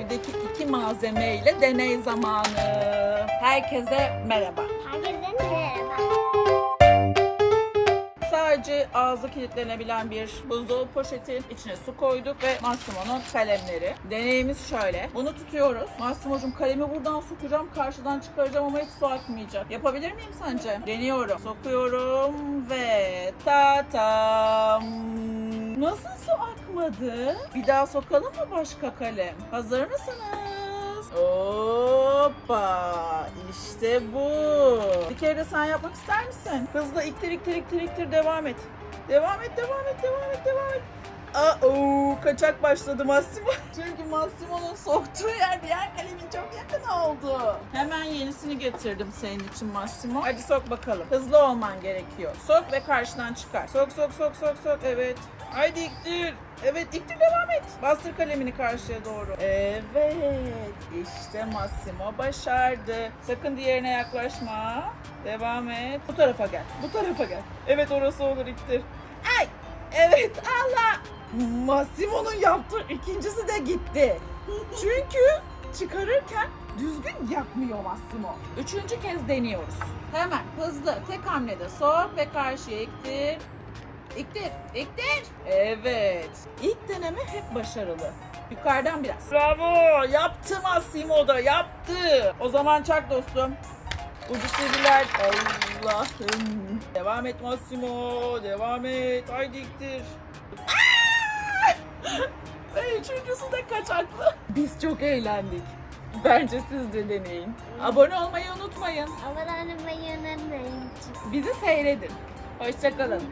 evdeki iki malzemeyle deney zamanı. Herkese merhaba. Herkese merhaba. Sadece ağzı kilitlenebilen bir buzdolabı poşetin içine su koyduk ve Massimo'nun kalemleri. Deneyimiz şöyle. Bunu tutuyoruz. Massimo'cum kalemi buradan sokacağım, karşıdan çıkaracağım ama hiç su akmayacak. Yapabilir miyim sence? Deniyorum. Sokuyorum ve ta tam. Nasıl su akmadı? Bir daha sokalım mı başka kalem? Hazır mısınız? Hoppa! İşte bu. Bir kere de sen yapmak ister misin? Hızlı iktir iktir iktir iktir devam et. Devam et, devam et, devam et, devam et. Aa, kaçak başladı Massimo. Çünkü Massimo'nun soktuğu yer diğer oldu. Hemen yenisini getirdim senin için Massimo. Hadi sok bakalım. Hızlı olman gerekiyor. Sok ve karşıdan çıkar. Sok sok sok sok sok. Evet. Haydi iktir. Evet iktir devam et. Bastır kalemini karşıya doğru. Evet. İşte Massimo başardı. Sakın diğerine yaklaşma. Devam et. Bu tarafa gel. Bu tarafa gel. Evet orası olur iktir. Ay. Evet Allah. Massimo'nun yaptığı ikincisi de gitti. Çünkü çıkarırken düzgün yapmıyor Massimo. Üçüncü kez deniyoruz. Hemen hızlı tek hamlede sok ve karşıya iktir. İktir, iktir. Evet. İlk deneme hep başarılı. Yukarıdan biraz. Bravo! Yaptı Massimo da yaptı. O zaman çak dostum. Ucu sivriler. Allah'ım. Devam et Massimo. Devam et. Haydi iktir. Üçüncüsü de kaçaklı. Biz çok eğlendik. Bence siz de deneyin. Abone olmayı unutmayın. Abone olmayı unutmayın. Bizi seyredin. Hoşçakalın.